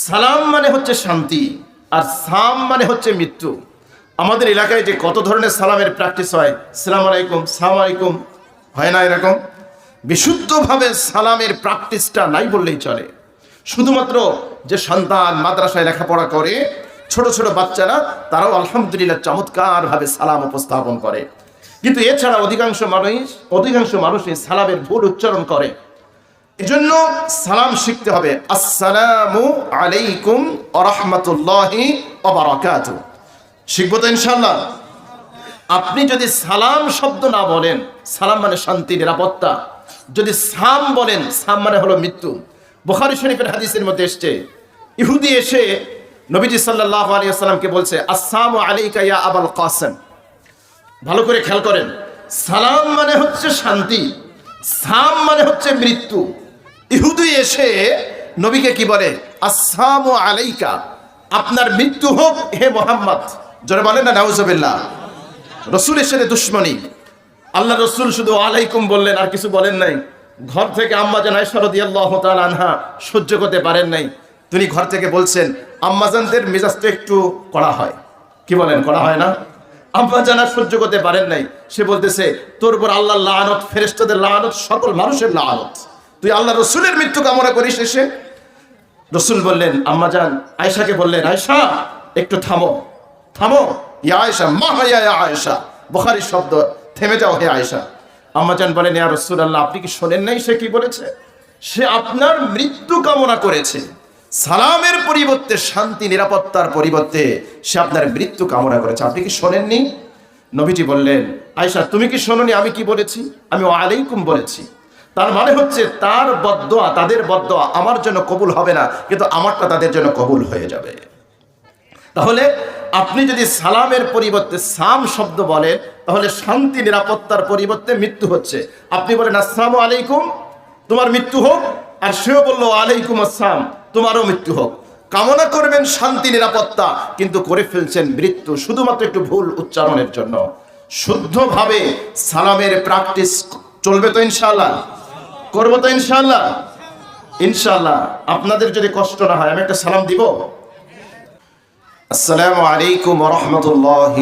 সালাম মানে হচ্ছে শান্তি, আর সাম মানে হচ্ছে মৃত্যু। আমাদের এলাকায় যে কত ধরনের সালামের প্র্যাকটিস হয়, সালাম আলাইকুম সালাম আলাইকুম, হয় না এরকম? বিশুদ্ধভাবে সালামের প্র্যাকটিসটা নাই বললেই চলে। শুধুমাত্র যে সন্তান মাদ্রাসায় লেখাপড়া করে, ছোট ছোট বাচ্চারা, তারাও আলহামদুলিল্লাহ চমৎকারভাবে সালাম উপস্থাপন করে। কিন্তু এছাড়া অধিকাংশ মানুষ অধিকাংশ মানুষই সালামের ভুল উচ্চারণ করে। এজন্য সালাম শিখতে হবে। আসসালামু আলাইকুম আরহামতুল্লাহি অবরাকাত শিখব তো ইনশাল্লাহ আপনি যদি সালাম শব্দ না বলেন, সালাম মানে শান্তি, নিরাপত্তা। যদি সাম বলেন, সাম মানে হলো মৃত্যু। বুখারী শরীফের হাদিসের মধ্যে এসছে, ইহুদি এসে নবীজি আলাইহি ওয়াসাল্লামকে বলছে, আসসালামু আলাইকা ইয়া আবাল কাসেম। ভালো করে খেয়াল করেন। সালাম মানে হচ্ছে শান্তি, সাম মানে হচ্ছে মৃত্যু। ইহুদি এসে নবীকে কি বলে? আসসালামু আলাইকা। আপনার মৃত্যু হোক হে মোহাম্মদ। জোরে বলেন না, নাউজুবিল্লাহ। রসুলের সাথে দুশ্মনী। আল্লাহ রসুল শুধু আলাইকুম বললেন, আর কিছু বলেন নাই। ঘর থেকে আম্মা জান আয়সারদি আল্লাহ আনহা সহ্য করতে পারেন নাই। তিনি ঘর থেকে বলছেন আম্মাজানদের মেজাজটা একটু করা হয়। কি বলেন করা হয় না? আম্মা জানা সহ্য করতে পারেন নাই। সে বলতেছে, তোর উপর আল্লাহ লানত ফেরেস্তাদের লানত, সকল মানুষের লানত। তুই আল্লাহ রসুলের মৃত্যু কামনা করিস এসে। রসুল বললেন, আম্মা জান আয়সাকে বললেন আয়সা একটু থামো থামো। ইয়া আয়সা মা ইয়া আয়সা বুখারীর শব্দ, থেমে যাও হে আয়সা আম্মা জান বলেন, ইয়া রসুল আল্লাহ আপনি কি শোনেন নাই সে কি বলেছে? সে আপনার মৃত্যু কামনা করেছে। সালামের পরিবর্তে, শান্তি, নিরাপত্তার পরিবর্তে সে আপনার মৃত্যু কামনা করেছে। আপনি কি শোনেননি? নবীজি বললেন আয়সা তুমি কি শোনোনি? আমি কি বলেছি? আমি আলাইকুম বলেছি। তার মানে হচ্ছে তার বদোয়া তাদের বদোয়া আমার জন্য কবুল হবে না, কিন্তু আমারটা তাদের জন্য কবুল হয়ে যাবে। তাহলে আপনি যদি সালামের পরিবর্তে সাম শব্দ বলেন, তাহলে শান্তি, নিরাপত্তার পরিবর্তে মৃত্যু হচ্ছে। আপনি বলেন, আসসালামু আলাইকুম। তোমার মৃত্যু হোক, আর সেও বলল আলাইকুম আসসালাম। তোমারও মৃত্যু হোক। কামনা করবেন শান্তি, নিরাপত্তা, কিন্তু করে ফেলছেন মৃত্যু, শুধুমাত্র একটু ভুল উচ্চারণের জন্য। শুদ্ধভাবে সালামের প্র্যাকটিস চলবে তো ইনশাল্লাহ করব তো ইনশাল্লাহ ইনশাল্লাহ আপনাদের যদি কষ্ট না হয়, আমি একটা সালাম দিব। আসসালামু আলাইকুম রহমতুল্লাহ